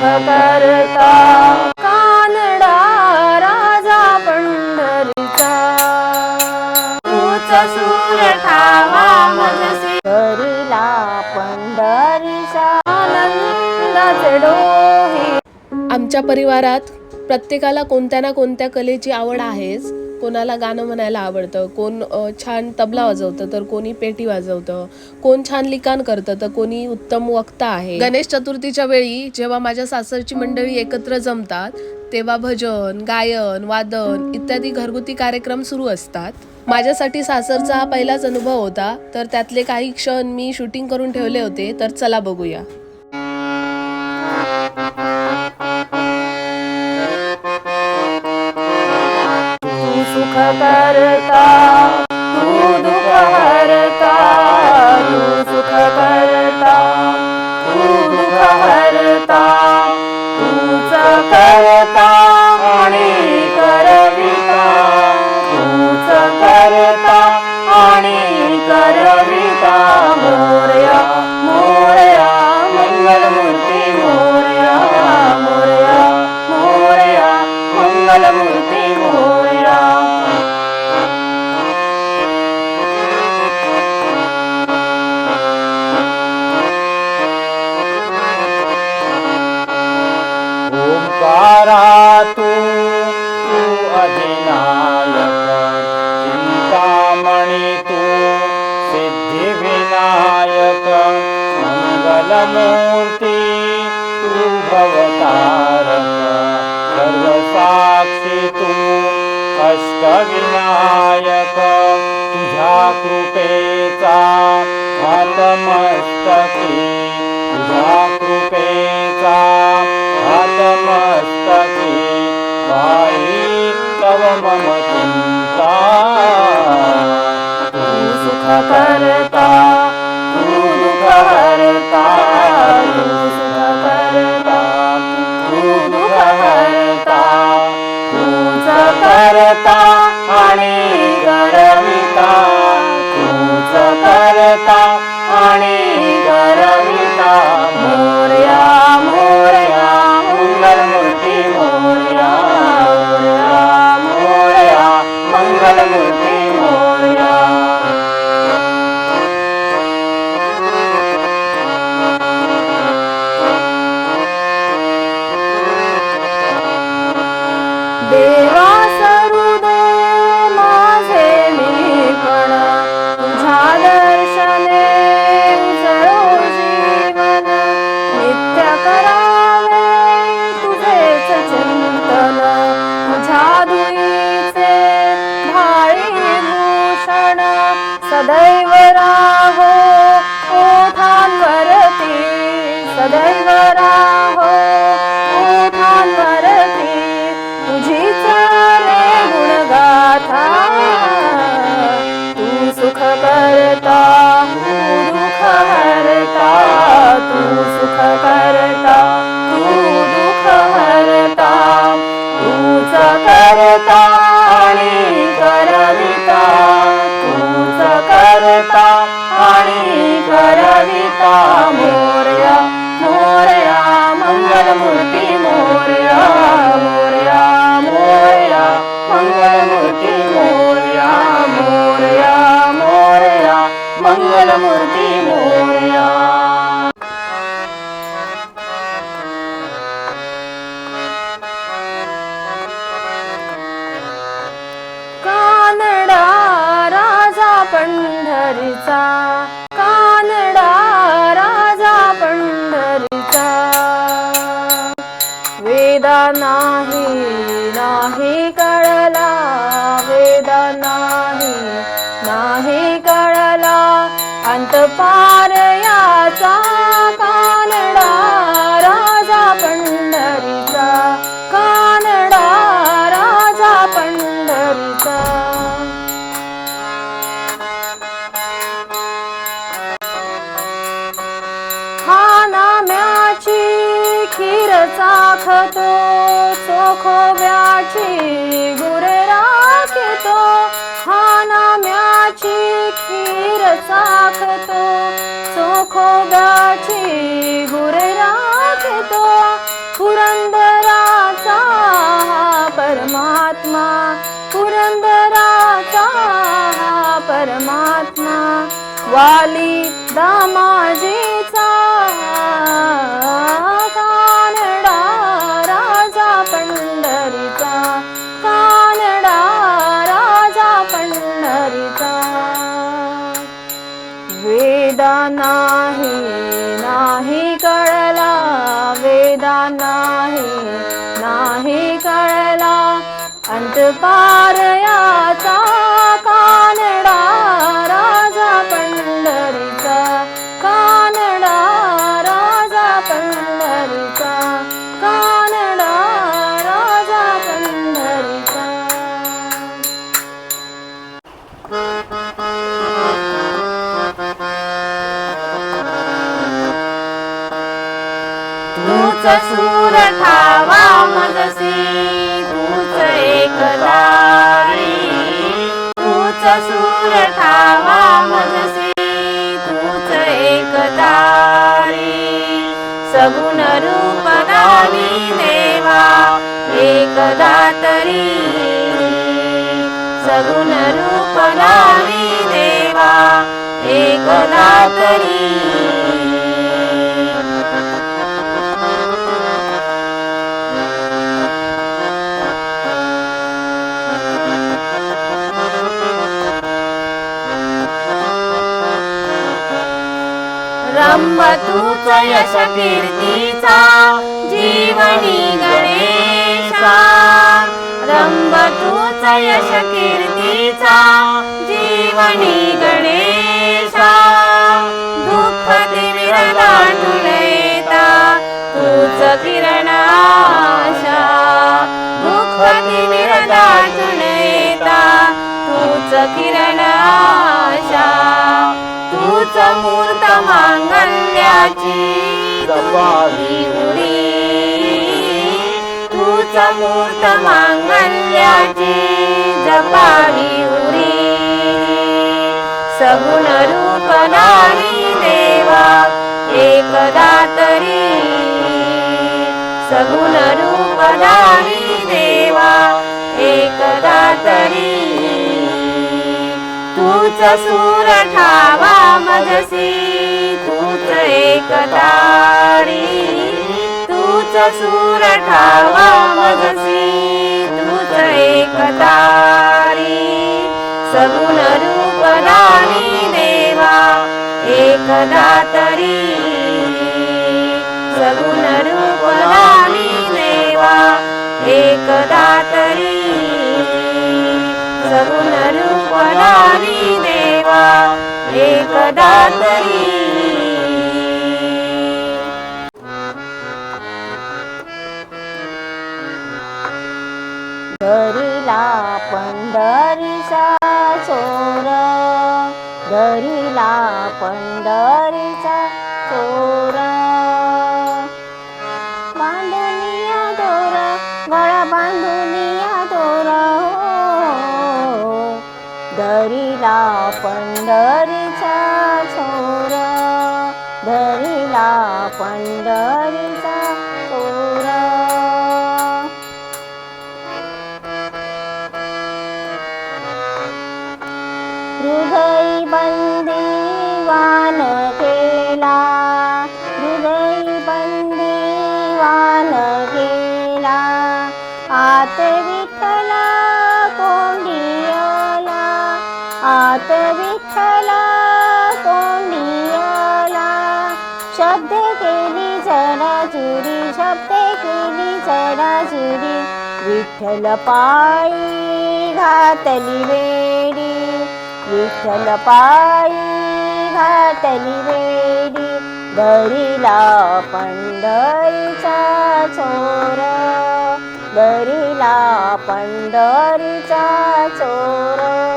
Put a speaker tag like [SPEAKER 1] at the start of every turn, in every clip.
[SPEAKER 1] सुख करता कानडा राजा पंढरीचा. तूच सूर ठावा मजसी. करिला पंढरीचा. आनंदाचे डोही.
[SPEAKER 2] आमच्या परिवारात प्रत्येकाला कोणत्या ना कोणत्या कलेची आवड आहेच. कोणाला गाणं म्हणायला आवडतं कोण छान तबला वाजवतं तर कोणी पेटी वाजवतं कोण छान लिखाण करतं तर कोणी उत्तम वक्ता आहे. गणेश चतुर्थीच्या वेळी जेव्हा माझ्या सासरची मंडळी एकत्र जमतात तेव्हा भजन गायन वादन इत्यादी घरगुती कार्यक्रम सुरू असतात. माझ्यासाठी सासरचा हा पहिलाच अनुभव होता तर त्यातले काही क्षण मी शूटिंग करून ठेवले होते तर चला बघूया.
[SPEAKER 1] दुःख हरता तूच करता.
[SPEAKER 3] हातमस्तकी तुझा कृपेचा हातमस्तकी बाई तव मम चिंता.
[SPEAKER 1] तू सुख करता नाही नाही कळला वेद नाही नाही कळला अंत पार याचा कानडा राजा पंढरीचा कानडा राजा पंढरीचा. हा नाम्याची खीर चाखतो. खोब्याची गुरे राखतो हानाम्याची खीर साखतो. चोखोब्याची गुरे राखतो
[SPEAKER 3] पुरंदराचा हा परमात्मा. पुरंदराचा हा परमात्मा. वाली दामाजीचा अंतपार याचा कानडा राजा पंढरीचा. कानडा राजा पंढरीचा. कानडा राजा पंढरीचा.
[SPEAKER 4] तूच सूर ठावा ठावा मजसी तूच एकतारी सगुण रूप दावी देवा एकदा तरी. सगुण रूप दावी देवा एकदा तरी. ब्रह्म तूच यश कीर्तीचा जीवनी गणेशा. ब्रह्म तूच यश कीर्तीचा जीवनी गणेशा. दुःख तिमिर दाटून तूच किरण आशा दुःख तिमिर दाटून तूच किरण मांगल्याची जपावी उरी तूच मूर्त मांगल्याची जपावी उरी. सगुण रूप नारी देवा एकदा तरी. सगुण रूप नारी देवा एकदा तरी. तूच सूर ठावा मजसी तूच एकतारी तूच सूर ठावा मजसी तूच एकतारी सगुण रूप दानी देवा एकदा तरी. सगुण रूप दानी देवा एकदा तरी. सगुण रूप देवा एकदा तरी.
[SPEAKER 3] दरीला पंढरीचा चोर दरीला पंढरीचा धरिला पंढरीचा छोर धरिला पंढरीचा छोर हृदय बंदी वान केला हृदय बंदी वान केला. आत विठला विठ्ठला कोंडियाला. शब्द केली जरा जुरी शब्द केली जरा विठ्ठल पायी घातली वेडी. विठ्ठल पायी घातली वेडी. दरीला पंढरीचा चोर. दरीला पंढरीचा चोर.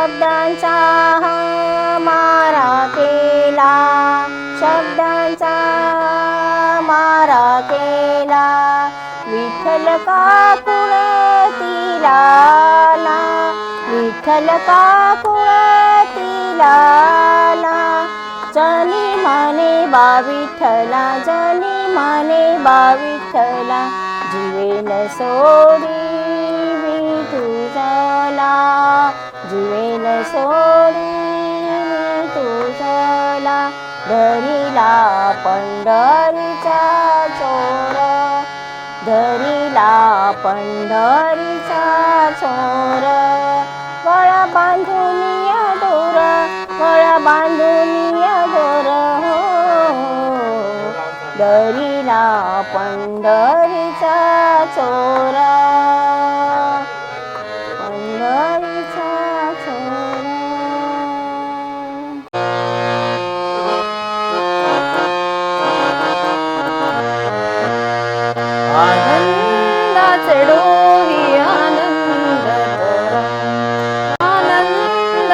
[SPEAKER 3] शब्दांचा हा मारा केला शब्दांचा मारा केला विठ्ठल का तिला विठ्ठल का तिला माने बा विठ्ठला जनी माने बा विठ्ठला. जीवेन सोडी मी तुझला जीवेन सोडी मी तुझला धरिला पंढरीचा चोर. धरिला पंढरीचा चोर. गळा बांधून या दोर गळा बांधून या दोर हो धरिला पंढरीचा चोरा.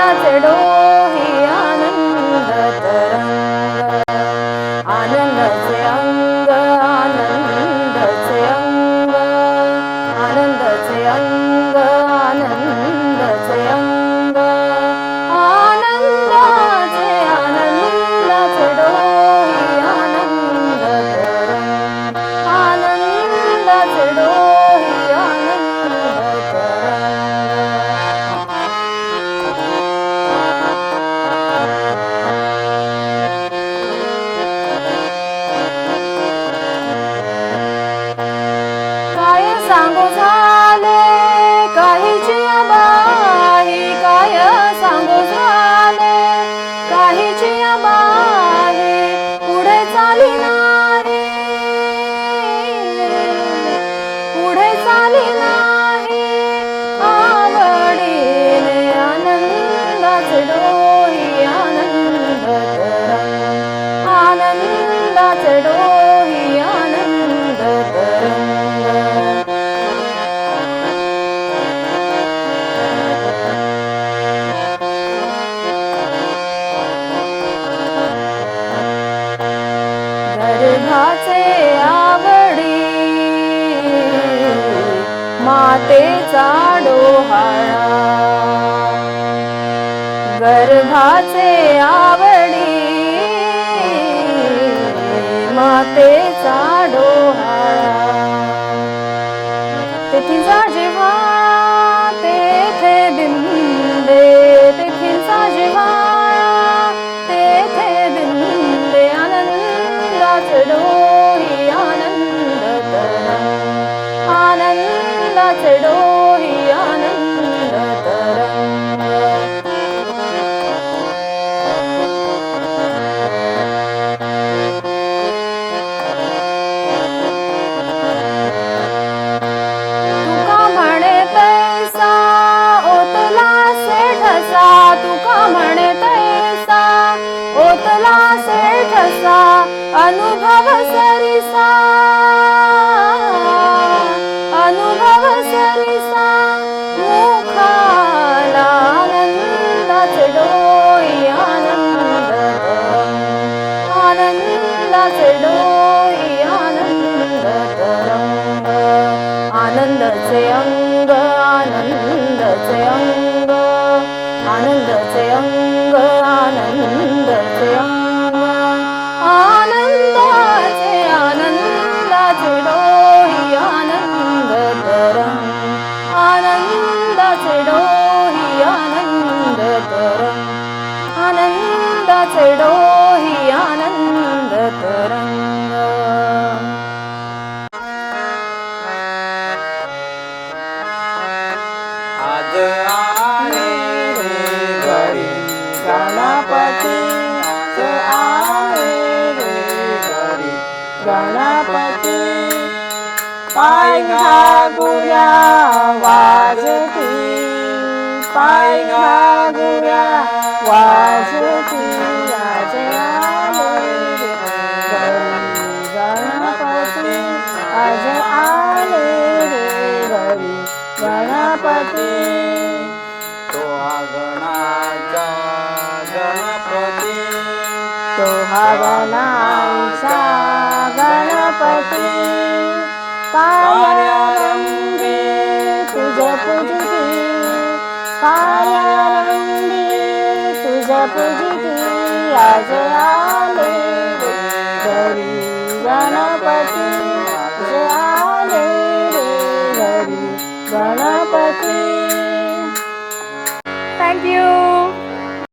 [SPEAKER 1] आनंदाचे मातेचा डोहाळा. गर्भाचे आवडी मातेचा आनंदाचे डोही आनंद तरंग. तुका म्हणे तैसा ओतला से. ठसा तुका म्हणे तैसा ओतला से. ठसा अनुभव सरिसा.
[SPEAKER 5] गणपती. पाय घागुऱ्या वाजती. पाय घागुऱ्या वाजती. गणपती आज आले रे गणपती. तो गणाचा गणपती. तो हा गणाचा गणपती कार्यारंभी तुझ पूजिती कार्यारंभी तुझ पूजिती आज